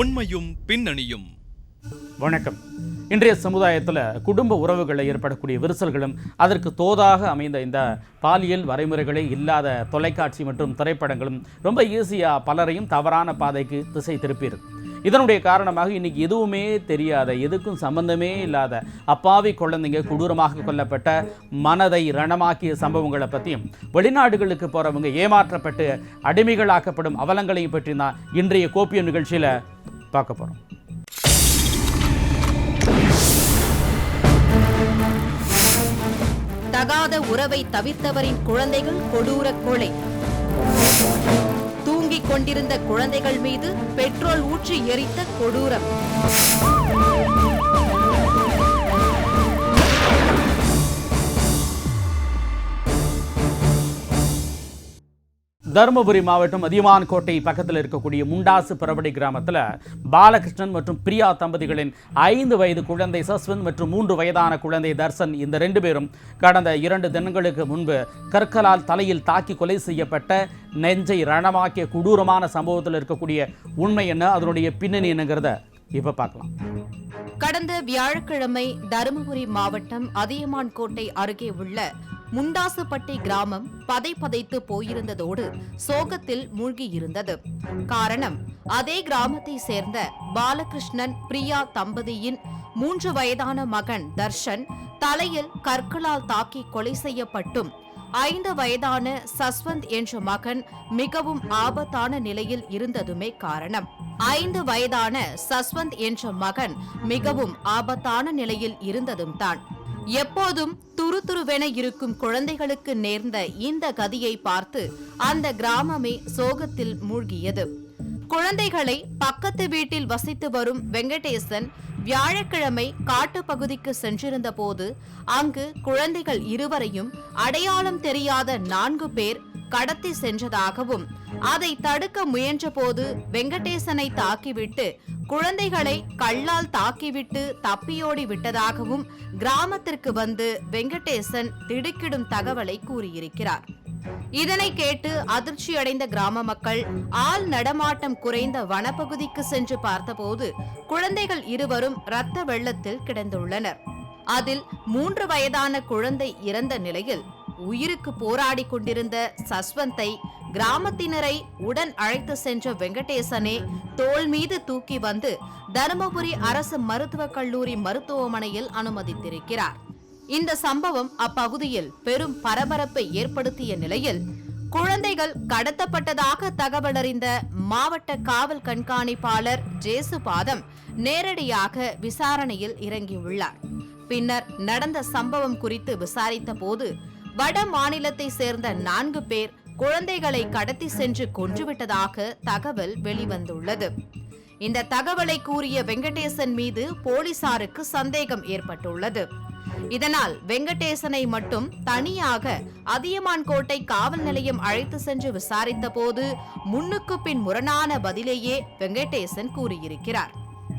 உண்மையும் பின்னணியும். வணக்கம். இன்றைய சமுதாயத்தில் குடும்ப உறவுகளில் ஏற்படக்கூடிய விரிசல்களும் அதற்கு தோதாக அமைந்த இந்த பாலியல் வரைமுறைகளே இல்லாத தொலைக்காட்சி மற்றும் திரைப்படங்களும் ரொம்ப ஈஸியாக பலரையும் தவறான பாதைக்கு திசை திருப்பியிருக்கு இதனுடைய காரணமாக இன்னைக்கு எதுவுமே தெரியாத எதுக்கும் சம்பந்தமே இல்லாத அப்பாவி குழந்தைங்க கொடூரமாக கொல்லப்பட்ட மனதை ரணமாக்கிய சம்பவங்களை பற்றியும் வெளிநாடுகளுக்கு போகிறவங்க ஏமாற்றப்பட்டு அடிமைகளாக்கப்படும் அவலங்களையும் பற்றி தான் இன்றைய கோப்பியம் நிகழ்ச்சியில் பார்க்க போகிறோம் தகாத உறவை தவிர்த்தவரின் குழந்தைகள் கொடூர கொலை. தூங்கிக் கொண்டிருந்த குழந்தைகள் மீது பெட்ரோல் ஊற்றி எரித்த கொடூரம். தருமபுரி மாவட்டம் அதியமான் கோட்டை பக்கத்தில் இருக்கக்கூடிய முண்டாசு பரவடி கிராமத்தில் பாலகிருஷ்ணன் மற்றும் பிரியா தம்பதிகளின் ஐந்து வயது குழந்தை சஸ்வந்த் மற்றும் மூன்று வயதான குழந்தை தர்சன் இந்த ரெண்டு பேரும் கடந்த இரண்டு தினங்களுக்கு முன்பு கற்களால் தலையில் தாக்கி கொலை செய்யப்பட்ட நெஞ்சை ரணமாக்கிய கொடூரமான சம்பவத்தில் இருக்கக்கூடிய உண்மை என்ன? அதனுடைய பின்னணி என்னங்கிறத இப்போ பார்க்கலாம். கடந்த வியாழக்கிழமை தருமபுரி மாவட்டம் அதியமான் கோட்டை அருகே உள்ள முண்டாசுப்பட்டி கிராமம் பதை பதைத்து போயிருந்ததோடு சோகத்தில் மூழ்கியிருந்தது. காரணம் அதே கிராமத்தை சேர்ந்த பாலகிருஷ்ணன் பிரியா தம்பதியின் மூன்று வயதான மகன் தர்ஷன் தலையில் கற்களால் தாக்கி கொலை செய்யப்பட்டும் ஐந்து வயதான சஸ்வந்த் என்ற மகன் மிகவும் ஆபத்தான நிலையில் இருந்ததுமே காரணம். ஐந்து வயதான சஸ்வந்த் என்ற மகன் மிகவும் ஆபத்தான நிலையில் இருந்ததும் தான். எப்போதும் துருதுருவென இருக்கும் குழந்தைகளுக்கு நேர்ந்த இந்த கதியை பார்த்து அந்த கிராமமே சோகத்தில் மூழ்கியது. குழந்தைகளை பக்கத்து வீட்டில் வசித்து வரும் வெங்கடேசன் வியாழக்கிழமை காட்டுப்பகுதிக்கு சென்றிருந்த போது அங்கு குழந்தைகள் இருவரையும் அடையாளம் தெரியாத நான்கு பேர் கடத்தி சென்றதாகவும் அதை தடுக்க முயன்றபோது வெங்கடேசனை தாக்கிவிட்டு குழந்தைகளை கல்லால் தாக்கிவிட்டு தப்பியோடி விட்டதாகவும் கிராமத்திற்கு வந்து வெங்கடேசன் திடுக்கிடும் தகவலை கூறியிருக்கிறார். இதனை கேட்டு அதிர்ச்சியடைந்த கிராம மக்கள் ஆள் நடமாட்டம் குறைந்த வனப்பகுதிக்கு சென்று பார்த்தபோது குழந்தைகள் இருவரும் இரத்த வெள்ளத்தில் கிடந்துள்ளனர். அதில் மூன்று வயதான குழந்தை இறந்த நிலையில் உயிருக்கு போராடி கொண்டிருந்த சஸ்வந்தை கிராமத்தினரை உடன் அழைத்து சென்ற வெங்கடேசனே தோள் மீது தூக்கி வந்து தருமபுரி அரசு மருத்துவக் கல்லூரி மருத்துவமனையில் அனுமதித்திருக்கிறார். இந்த சம்பவம் அப்பகுதியில் பெரும் பரபரப்பை ஏற்படுத்திய நிலையில் குழந்தைகள் கடத்தப்பட்டதாக தகவலறிந்த மாவட்ட காவல் கண்காணிப்பாளர் ஜேசுபாதம் நேரடியாக விசாரணையில் இறங்கியுள்ளார். பின்னர் நடந்த சம்பவம் குறித்து விசாரித்த போது வட மாநிலத்தை சேர்ந்த நான்கு பேர் குழந்தைகளை கடத்தி சென்று கொன்றுவிட்டதாக தகவல் வெளிவந்துள்ளது. இந்த தகவலை கூறிய வெங்கடேசன் மீது போலீசாருக்கு சந்தேகம் ஏற்பட்டுள்ளது. இதனால் வெங்கடேசனை மட்டும் தனியாக அதியமான் கோட்டை காவல் நிலையம் அழைத்து சென்று விசாரித்த போது முன்னுக்கு பின் முரணான பதிலேயே வெங்கடேசன் கூறியிருக்கிறார்.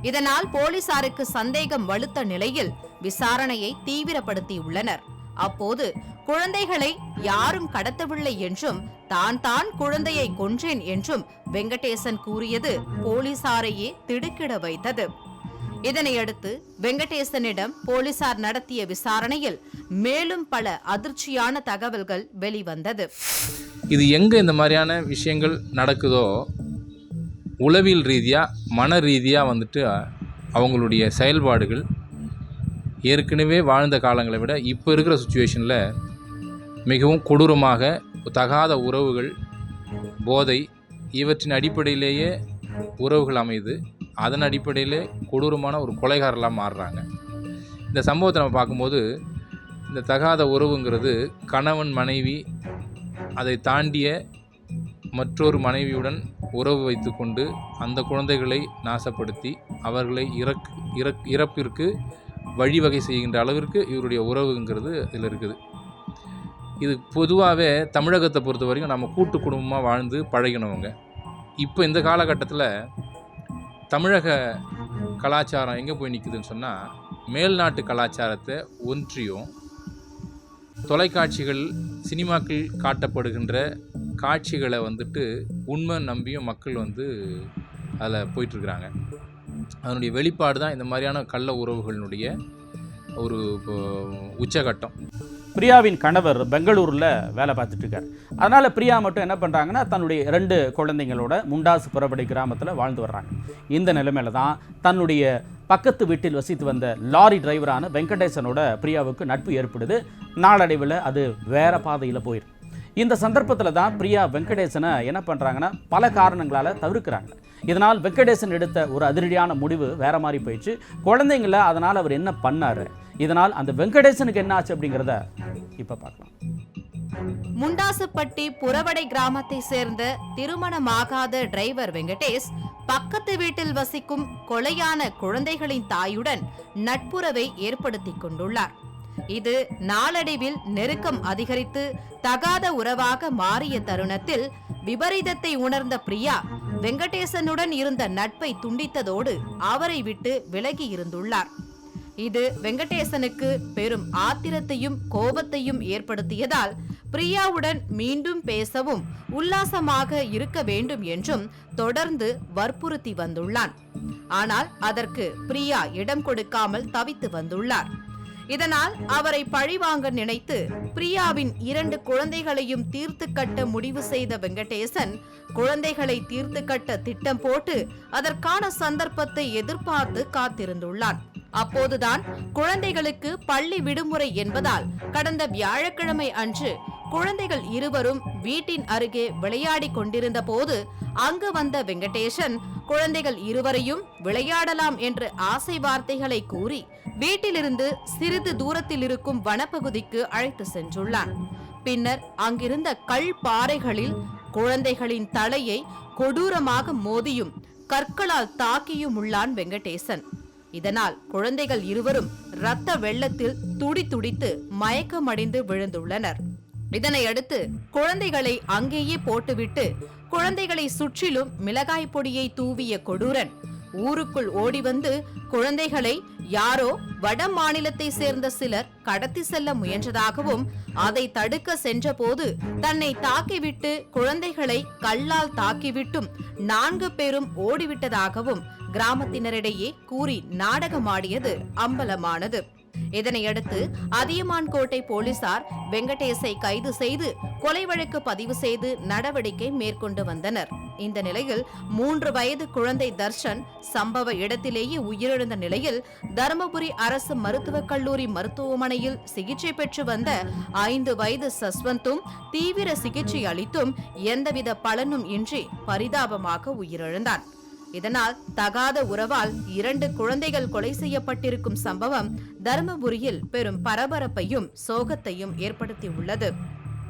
இதனால் போலீசாருக்கு சந்தேகம் வலுத்த நிலையில் விசாரணையை தீவிரப்படுத்தியுள்ளனர். அப்போது குழந்தைகளை யாரும் கடத்தவில்லை என்றும் தான் தான் குழந்தையை கொன்றேன் என்றும் வெங்கடேசன் கூறியது போலீசாரையே திடுக்கிட வைத்தது. இதனையடுத்து வெங்கடேசனிடம் போலீசார் நடத்திய விசாரணையில் மேலும் பல அதிர்ச்சியான தகவல்கள் வெளிவந்தது. இது எங்கே இந்த மாதிரியான விஷயங்கள் நடக்குதோ உளவியல் ரீதியாக மன ரீதியாக வந்துட்டு அவங்களுடைய செயல்பாடுகள் ஏற்கனவே வாழ்ந்த காலங்களை விட இப்போ இருக்கிற சுச்சுவேஷனில் மிகவும் கொடூரமாக தகாத உறவுகள் போதை இவற்றின் அடிப்படையிலேயே உறவுகள் அமையுது அதன் அடிப்படையில் கொடூரமான ஒரு கொலைகாரலாக மாறுறாங்க. இந்த சம்பவத்தை நம்ம பார்க்கும்போது இந்த தகாத உறவுங்கிறது கணவன் மனைவி அதை தாண்டிய மற்றொரு மனைவியுடன் உறவு வைத்துக்கொண்டு அந்த குழந்தைகளை நாசப்படுத்தி அவர்களை இறக் இறக் இறப்பிற்கு வழிவகை செய்கின்ற அளவிற்கு இவருடைய உறவுங்கிறது இதில் இருக்குது. இது பொதுவாகவே தமிழகத்தை பொறுத்த வரைக்கும் நம்ம கூட்டு குடும்பமாக வாழ்ந்து பழகினவங்க. இப்போ இந்த காலகட்டத்தில் தமிழக கலாச்சாரம் எங்கே போய் நிற்குதுன்னு சொன்னால் மேல்நாட்டு கலாச்சாரத்தை ஒன்றியும் தொலைக்காட்சிகள் சினிமாக்கள் காட்டப்படுகின்ற காட்சிகளை வந்துட்டு உண்மை நம்பியும் மக்கள் வந்து அதில் போயிட்டுருக்குறாங்க. அதனுடைய வெளிப்பாடு தான் இந்த மாதிரியான கள்ள உறவுகளினுடைய ஒரு இப்போ, உச்சகட்டம். பிரியாவின் கணவர் பெங்களூரில் வேலை பார்த்துட்டு இருக்கார். அதனால் பிரியா மட்டும் என்ன பண்ணுறாங்கன்னா தன்னுடைய ரெண்டு குழந்தைங்களோட முண்டாசு புறப்படை கிராமத்தில் வாழ்ந்து வர்றாங்க. இந்த நிலைமையில தான் தன்னுடைய பக்கத்து வீட்டில் வசித்து வந்த லாரி டிரைவரான வெங்கடேசனோட பிரியாவுக்கு நட்பு ஏற்படுது. நாளடைவில் அது வேற பாதையில் போயிடும் இந்த சந்தர்ப்பத்தில் தான் பிரியா வெங்கடேசனை என்ன பண்ணுறாங்கன்னா பல காரணங்களால் தவிர்க்கிறாங்க. இதனால் வெங்கடேசன் எடுத்த ஒரு அதிரடியான முடிவு வேற மாதிரி போயிடுச்சு. குழந்தைங்கள அதனால் அவர் என்ன பண்ணாரு? இதனால் அந்த வெங்கடேசனுக்கு என்ன ஆச்சு அப்படிங்கிறத இப்போ பார்க்கலாம். முண்டாசுப்பட்டி புறவடை கிராமத்தை சேர்ந்த திருமணமாகாத டிரைவர் வெங்கடேஷ் பக்கத்து வீட்டில் வசிக்கும் கொலையான குழந்தைகளின் தாயுடன் நட்புறவை ஏற்படுத்திக் கொண்டுள்ளார். இது நாளடைவில் நெருக்கம் அதிகரித்து தகாத உறவாக மாறிய தருணத்தில் விபரீதத்தை உணர்ந்த பிரியா வெங்கடேசனுடன் இருந்த நட்பை துண்டித்ததோடு அவரை விட்டு விலகி இருந்துள்ளார் இது வெங்கடேசனுக்கு பெரும் ஆத்திரத்தையும் கோபத்தையும் ஏற்படுத்தியதால் பிரியாவுடன் மீண்டும் பேசவும் உல்லாசமாக இருக்க வேண்டும் என்றும் தொடர்ந்து வற்புறுத்தி வந்துள்ளான். ஆனால் அதற்கு பிரியா இடம் கொடுக்காமல் தவித்து வந்துள்ளார். இதனால் அவரை பழிவாங்க நினைத்து பிரியாவின் இரண்டு குழந்தைகளையும் தீர்த்து கட்ட முடிவு செய்த வெங்கடேசன் குழந்தைகளை தீர்த்து கட்ட திட்டம் போட்டு அதற்கான சந்தர்ப்பத்தை எதிர்பார்த்து காத்திருந்துள்ளான். அப்போதுதான் குழந்தைகளுக்கு பள்ளி விடுமுறை என்பதால் கடந்த வியாழக்கிழமை அன்று குழந்தைகள் இருவரும் வீட்டின் அருகே விளையாடிக் கொண்டிருந்த போது அங்கு வந்த வெங்கடேசன் குழந்தைகள் இருவரையும் விளையாடலாம் என்று ஆசை வார்த்தைகளை கூறி வீட்டிலிருந்து சிறிது தூரத்தில் இருக்கும் வனப்பகுதிக்கு அழைத்து சென்றுள்ளான். பின்னர் அங்கிருந்த கல் பாறைகளில் குழந்தைகளின் தலையை கொடூரமாக மோதியும் கற்களால் தாக்கியும் உள்ளான் வெங்கடேசன். இதனால் குழந்தைகள் இருவரும் இரத்த வெள்ளத்தில் துடி துடித்து மயக்கமடைந்து விழுந்துள்ளனர். இதனையடுத்து குழந்தைகளை அங்கேயே போட்டுவிட்டு குழந்தைகளை சுற்றிலும் மிளகாய் பொடியை தூவிய கொடூரன் ஊருக்குள் ஓடி வந்து குழந்தைகளை யாரோ வட மாநிலத்தை சேர்ந்த சிலர் கடத்தி செல்ல முயன்றதாகவும் அதை தடுக்க சென்றபோது தன்னை தாக்கிவிட்டு குழந்தைகளை கல்லால் தாக்கிவிட்டும் நான்கு பேரும் ஓடிவிட்டதாகவும் கிராமத்தினரிடையே கூறி நாடகமாடியது அம்பலமானது. இதனையடுத்து அதியமான் கோட்டை போலீசார் வெங்கடேசை கைது செய்து கொலை வழக்கு பதிவு செய்து நடவடிக்கை மேற்கொண்டு வந்தனர். இந்த நிலையில் மூன்று வயது குழந்தை தர்ஷன் சம்பவ இடத்திலேயே உயிரிழந்த நிலையில் தருமபுரி அரசு மருத்துவக் கல்லூரி மருத்துவமனையில் சிகிச்சை பெற்று வந்த ஐந்து வயது சஸ்வந்தும் தீவிர சிகிச்சை அளித்தும் எந்தவித பலனும் இன்றி பரிதாபமாக உயிரிழந்தான். இதனால் தகாத உறவால் இரண்டு குழந்தைகள் கொலை செய்யப்பட்டிருக்கும் சம்பவம் தருமபுரியில் பெரும் பரபரப்பையும் சோகத்தையும் ஏற்படுத்தியுள்ளது.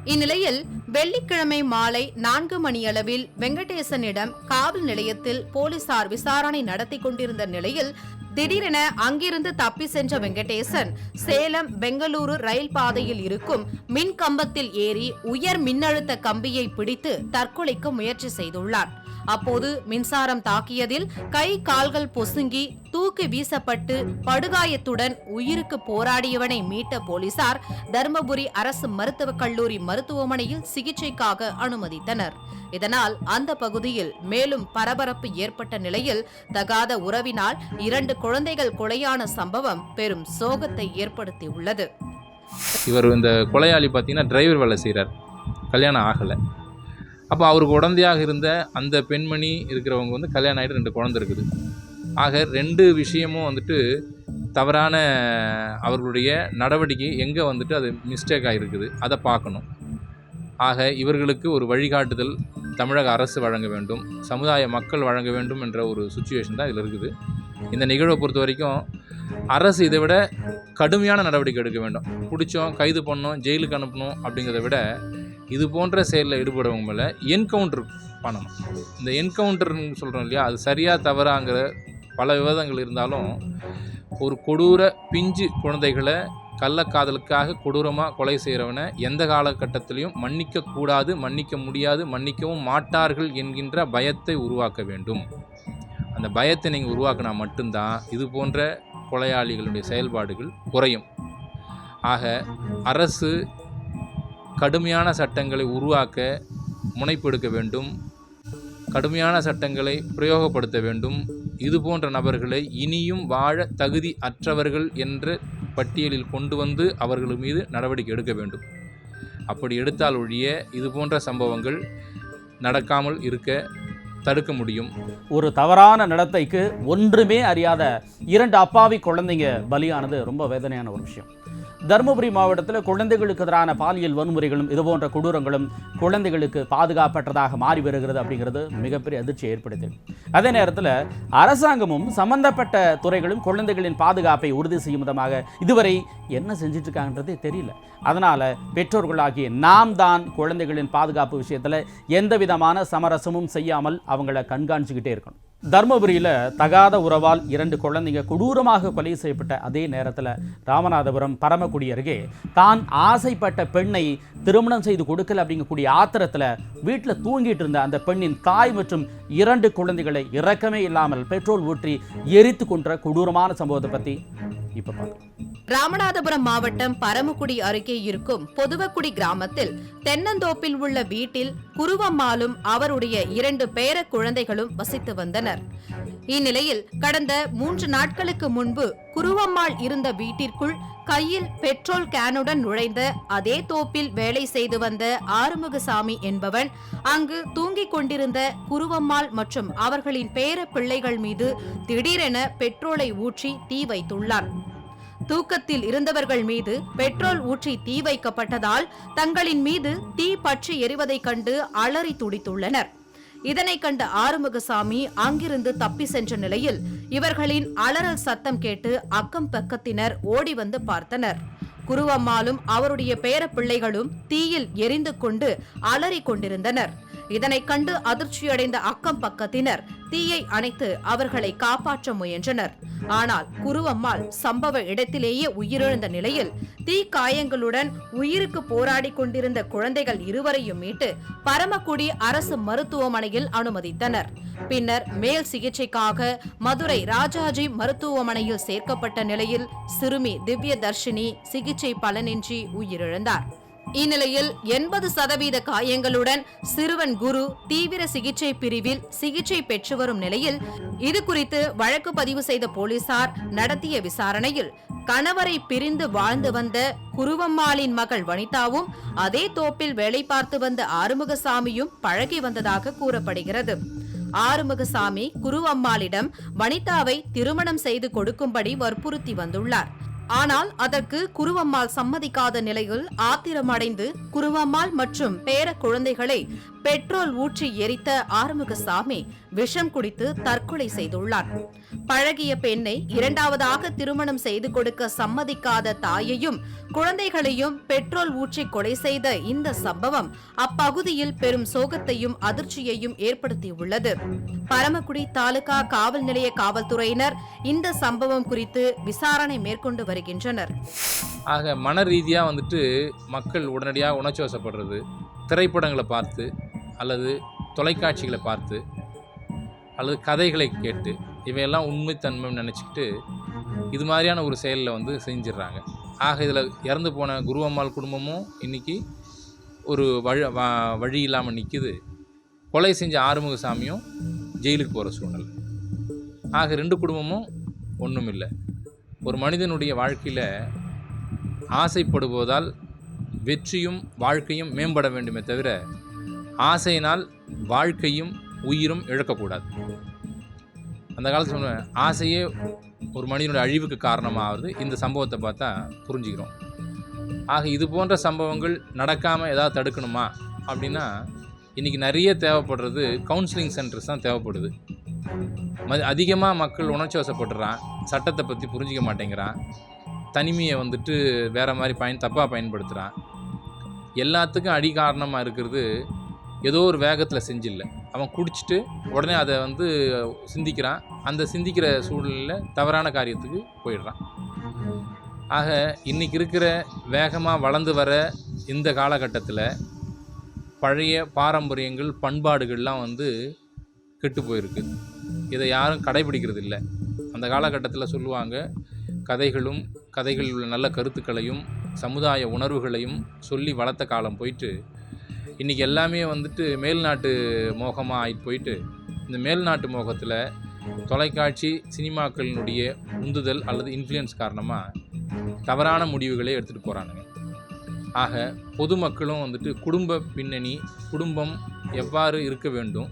இந்நிலையில் வெள்ளிக்கிழமை மாலை நான்கு மணியளவில் வெங்கடேசனிடம் காவல் நிலையத்தில் போலீசார் விசாரணை நடத்தி கொண்டிருந்த நிலையில் திடீரென அங்கிருந்து தப்பி சென்ற வெங்கடேசன் சேலம் பெங்களூரு ரயில் பாதையில் இருக்கும் மின் கம்பத்தில் ஏறி உயர் மின்னழுத்த கம்பியை பிடித்து தற்கொலைக்கு முயற்சி செய்துள்ளார். அப்போது மின்சாரம் தாக்கியதில் கை கால்கள் பொசுங்கி தூக்கி வீசப்பட்டு படுகாயத்துடன் உயிருக்கு போராடியவனை மீட்ட போலீசார் தருமபுரி அரசு மருத்துவக் கல்லூரி மருத்துவமனையில் சிகிச்சைக்காக அனுமதித்தனர். இதனால் அந்த பகுதியில் மேலும் பரபரப்பு ஏற்பட்ட நிலையில் தகாத உறவினால் இரண்டு குழந்தைகள் கொலையான சம்பவம் பெரும் சோகத்தை ஏற்படுத்தியுள்ளது. இவர் இந்த கொலையாளி பார்த்தீங்கன்னா டிரைவர் வேலை செய்கிறார் கல்யாணம் ஆகலை. அப்போ அவருக்கு உடந்தையாக இருந்த அந்த பெண்மணி இருக்கிறவங்க வந்து கல்யாணம் ஆகிட்டு ரெண்டு குழந்தை இருக்குது. ஆக ரெண்டு விஷயமும் வந்துட்டு தவறான அவர்களுடைய நடவடிக்கை எங்கே வந்துட்டு அது மிஸ்டேக் ஆகிருக்குது அதை பார்க்கணும். ஆக இவர்களுக்கு ஒரு வழிகாட்டுதல் தமிழக அரசு வழங்க வேண்டும். சமுதாய மக்கள் வழங்க வேண்டும் என்ற ஒரு சுச்சுவேஷன் தான் இதில் இருக்குது. இந்த நிகழ்வை பொறுத்த வரைக்கும் அரசு இதை விட கடுமையான நடவடிக்கை எடுக்க வேண்டும். பிடிச்சோம் கைது பண்ணோம் ஜெயிலுக்கு அனுப்பணும் அப்படிங்கிறத விட இது போன்ற செயலில் ஈடுபடுறவங்க மேலே என்கவுண்டர் பண்ணணும். இந்த என்கவுண்டர்னு சொல்கிறோம் இல்லையா அது சரியாக தவறாங்கிற பல விவாதங்கள் இருந்தாலும் ஒரு கொடூர பிஞ்சு குழந்தைகளை கள்ளக்காதலுக்காக கொடூரமாக கொலை செய்கிறவனை எந்த காலகட்டத்திலையும் மன்னிக்க கூடாது மன்னிக்க முடியாது மன்னிக்கவும் மாட்டார்கள் என்கின்ற பயத்தை உருவாக்க வேண்டும். அந்த பயத்தை நீங்கள் உருவாக்கினா மட்டும்தான் இது போன்ற கொலையாளிகளுடைய செயல்பாடுகள் குறையும். ஆக அரசு கடுமையான சட்டங்களை உருவாக்க முனைப்பெடுக்க வேண்டும். கடுமையான சட்டங்களை பிரயோகப்படுத்த வேண்டும். இது போன்ற நபர்களை இனியும் வாழ தகுதி அற்றவர்கள் என்ற பட்டியலில் கொண்டு வந்து அவர்கள் மீது நடவடிக்கை எடுக்க வேண்டும். அப்படி எடுத்தால் ஒழிய இது போன்ற சம்பவங்கள் நடக்காமல் இருக்க தடுக்க முடியும். ஒரு தவறான நடத்தைக்கு ஒன்றுமே அறியாத இரண்டு அப்பாவி குழந்தைங்க பலியானது ரொம்ப வேதனையான ஒரு விஷயம். தருமபுரி மாவட்டத்தில் குழந்தைகளுக்கு எதிரான பாலியல் வன்முறைகளும் இதுபோன்ற கொடூரங்களும் குழந்தைகளுக்கு பாதுகாப்பற்றதாக மாறி வருகிறது அப்படிங்கிறது மிகப்பெரிய அதிர்ச்சியை ஏற்படுத்தி அதே நேரத்தில் அரசாங்கமும் சம்பந்தப்பட்ட துறைகளும் குழந்தைகளின் பாதுகாப்பை உறுதி செய்யும் விதமாக இதுவரை என்ன செஞ்சுட்டு இருக்காங்கன்றதே தெரியல. அதனால் பெற்றோர்களாகிய நாம் தான் குழந்தைகளின் பாதுகாப்பு விஷயத்தில் எந்த விதமான சமரசமும் செய்யாமல் அவங்கள கண்காணிச்சுக்கிட்டே இருக்கணும். தர்மபுரியில் தகாத உறவால் இரண்டு குழந்தைங்க கொடூரமாக கொலை செய்யப்பட்ட அதே நேரத்தில் ராமநாதபுரம் பரமக்குடி அருகே தான் ஆசைப்பட்ட பெண்ணை திருமணம் செய்து கொடுக்கல அப்படிங்கக்கூடிய ஆத்திரத்தில் வீட்டில் தூங்கிட்டு இருந்த அந்த பெண்ணின் தாய் மற்றும் இரண்டு குழந்தைகளை இறக்கமே இல்லாமல் பெட்ரோல் ஊற்றி எரித்து கொன்ற கொடூரமான சம்பவத்தை பற்றி இப்போ பார்க்கலாம் ராமநாதபுரம் மாவட்டம் பரமக்குடி அருகே இருக்கும் பொதுவக்குடி கிராமத்தில் தென்னந்தோப்பில் உள்ள வீட்டில் குருவம்மாலும் அவருடைய இரண்டு பேர குழந்தைகளும் வசித்து வந்தனர். உள்ளனர் இந்நிலையில் கடந்த மூன்று நாட்களுக்கு முன்பு குருவம்மாள் இருந்த வீட்டிற்குள் கையில் பெட்ரோல் கேனுடன் நுழைந்த அதே தோப்பில் வேலை செய்து வந்த ஆறுமுகசாமி என்பவன் அங்கு தூங்கிக் கொண்டிருந்த குருவம்மாள் மற்றும் அவர்களின் பேர பிள்ளைகள் மீது திடீரென பெட்ரோலை ஊற்றி தீ வைத்துள்ளார். தூக்கத்தில் இருந்தவர்கள் மீது பெட்ரோல் ஊற்றி தீ வைக்கப்பட்டதால் தங்களின் மீது தீ பற்றி எரிவதைக் கண்டு அலறி துடித்துள்ளனர். இதனை கண்ட ஆறுமுகசாமி அங்கிருந்து தப்பி சென்ற நிலையில் இவர்களின் அலறல் சத்தம் கேட்டு அக்கம் பக்கத்தினர் ஓடி வந்து பார்த்தனர். குருவம்மாலும் அவருடைய பேர பிள்ளைகளும் தீயில் எரிந்து கொண்டு அலறிக் கொண்டிருந்தனர். இதனை கண்டு அதிர்ச்சியடைந்த அக்கம் பக்கத்தினர் தீயை அணைத்து அவர்களை காப்பாற்ற முயன்றனர். ஆனால் குருவம்மாள் சம்பவ இடத்திலேயே உயிரிழந்த நிலையில் தீ காயங்களுடன் உயிருக்கு போராடி கொண்டிருந்த குழந்தைகள் இருவரையும் மீட்டு பரமக்குடி அரசு மருத்துவமனையில் அனுமதித்தனர். பின்னர் மேல் சிகிச்சைக்காக மதுரை ராஜாஜி மருத்துவமனையில் சேர்க்கப்பட்ட நிலையில் சிறுமி திவ்ய தர்ஷினி சிகிச்சை பலனின்றி உயிரிழந்தார். இந்நிலையில் எண்பது சதவீத காயங்களுடன் சிறுவன் குரு தீவிர சிகிச்சை பிரிவில் சிகிச்சை பெற்று வரும் நிலையில் இது குறித்து வழக்கு பதிவு செய்த போலீசார் நடத்திய விசாரணையில் கணவரை பிரிந்து வாழ்ந்து வந்த குருவம்மாளின் மகள் வனிதாவும் அதே தோப்பில் வேலை பார்த்து வந்த ஆறுமுகசாமியும் பழகி வந்ததாக கூறப்படுகிறது. ஆறுமுகசாமி குருவம்மாளிடம் வனிதாவை திருமணம் செய்து கொடுக்கும்படி வற்புறுத்தி வந்துள்ளார். ஆனால் அதற்கு குருவம்மாள் சம்மதிக்காத நிலையில் ஆத்திரமடைந்து குருவம்மாள் மற்றும் பேர குழந்தைகளை பெட்ரோல் ஊற்றி எரித்த ஆறுமுகசாமி விஷம் குடித்து தற்கொலை செய்துள்ளார் பழகிய பெண்ணை இரண்டாவதாக திருமணம் செய்து கொடுக்க சம்மதிக்காத தாயையும் குழந்தைகளையும் பெட்ரோல் ஊற்றி கொலை செய்த இந்த சம்பவம் அப்பகுதியில் பெரும் சோகத்தையும் அதிர்ச்சியையும் ஏற்படுத்தியுள்ளது. பரமக்குடி தாலுகா காவல் நிலைய காவல்துறையினர் இந்த சம்பவம் குறித்து விசாரணை மேற்கொண்டு வருகின்றனர். ஆக மன ரீதியாக வந்துட்டு மக்கள் உடனடியாக உணர்ச்சி வசப்படுறது திரைப்படங்களை பார்த்து அல்லது தொலைக்காட்சிகளை பார்த்து அல்லது கதைகளை கேட்டு இவையெல்லாம் உண்மைத்தன்மைன்னு நினச்சிக்கிட்டு இது மாதிரியான ஒரு செயலில் வந்து செஞ்சிடுறாங்க ஆக இதில் இறந்து போன குருவம்மாள் குடும்பமும் இன்றைக்கி ஒரு வழி வழி இல்லாமல் நிற்கிது கொலை செஞ்ச ஆறுமுகசாமியும் ஜெயிலுக்கு போகிற சூழ்நிலை. ஆக ரெண்டு குடும்பமும் ஒன்றும் இல்லை. ஒரு மனிதனுடைய வாழ்க்கையில் ஆசைப்படுவதால் வெற்றியும் வாழ்க்கையும் மேம்பட வேண்டுமே தவிர ஆசையினால் வாழ்க்கையும் உயிரும் இழக்கக்கூடாது. அந்த காலத்தில் சொன்னேன் ஆசையே ஒரு மனிதனுடைய அழிவுக்கு காரணமாகிறது இந்த சம்பவத்தை பார்த்தா புரிஞ்சுக்கிறோம். ஆக இது போன்ற சம்பவங்கள் நடக்காமல் ஏதாவது தடுக்கணுமா? அப்படின்னா இன்றைக்கி நிறைய தேவைப்படுறது கவுன்சிலிங் சென்டர்ஸ் தான் தேவைப்படுது. அதிகமாக மக்கள் உணர்ச்சி வசப்படுறான் சட்டத்தை பற்றி புரிஞ்சிக்க மாட்டேங்கிறான் தனிமையை வந்துட்டு வேறு மாதிரி பயன் தப்பாக பயன்படுத்துகிறான் எல்லாத்துக்கும் அடி காரணமாக இருக்கிறது ஏதோ ஒரு வேகத்தில் செஞ்சில்லை. அவன் குடிச்சிட்டு உடனே அதை வந்து சிந்திக்கிறான். அந்த சிந்திக்கிற சூழ்நிலையில் தவறான காரியத்துக்கு போயிடுறான். ஆக இன்றைக்கி இருக்கிற வேகமாக வளர்ந்து வர இந்த காலகட்டத்தில் பழைய பாரம்பரியங்கள் பண்பாடுகள்லாம் வந்து கெட்டு போயிருக்கு. இதை யாரும் கடைபிடிக்கிறது இல்லை. அந்த காலகட்டத்தில் சொல்லுவாங்க கதைகளும் கதைகளில் உள்ள நல்ல கருத்துக்களையும் சமுதாய உணர்வுகளையும் சொல்லி வளர்த்த காலம் போயிட்டு இன்றைக்கி எல்லாமே வந்துட்டு மேல்நாட்டு மோகமாக ஆகிட்டு போயிட்டு இந்த மேல்நாட்டு மோகத்தில் தொலைக்காட்சி சினிமாக்களினுடைய உந்துதல் அல்லது இன்ஃப்ளூயன்ஸ் காரணமாக தவறான முடிவுகளை எடுத்துகிட்டு போகிறானுங்க ஆக பொதுமக்களும் வந்துட்டு குடும்ப பின்னணி குடும்பம் எவ்வாறு இருக்க வேண்டும்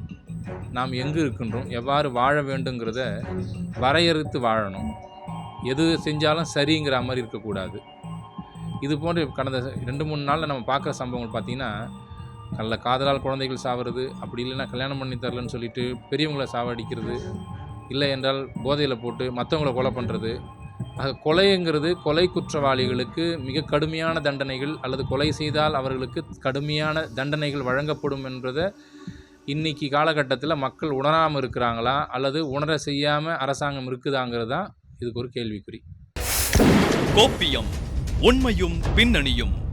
நாம் எங்கு இருக்கின்றோம் எவ்வாறு வாழ வேண்டுங்கிறத வரையறுத்து வாழணும். எது செஞ்சாலும் சரிங்கிற மாதிரி இருக்கக்கூடாது. இது போன்ற கடந்த ரெண்டு மூணு நாளில் நம்ம பார்க்குற சம்பவங்கள் பார்த்திங்கன்னா நல்ல காதலால் குழந்தைகள் சாவறது அப்படி இல்லைன்னா கல்யாணம் பண்ணி தரலன்னு சொல்லிட்டு பெரியவங்கள சாவடிக்கிறது இல்லை என்றால் போதையில் போட்டு மற்றவங்கள கொலை பண்ணுறது ஆக கொலைங்கிறது கொலை குற்றவாளிகளுக்கு மிக கடுமையான தண்டனைகள் அல்லது கொலை செய்தால் அவர்களுக்கு கடுமையான தண்டனைகள் வழங்கப்படும் என்பதை இன்னைக்கு காலகட்டத்தில் மக்கள் உணராமல் இருக்கிறாங்களா? அல்லது உணர செய்யாமல் அரசாங்கம் இருக்குதாங்கிறது தான் இதுக்கு ஒரு கேள்விக்குறி. கோப்பியம் உண்மையும் பின்னணியும்.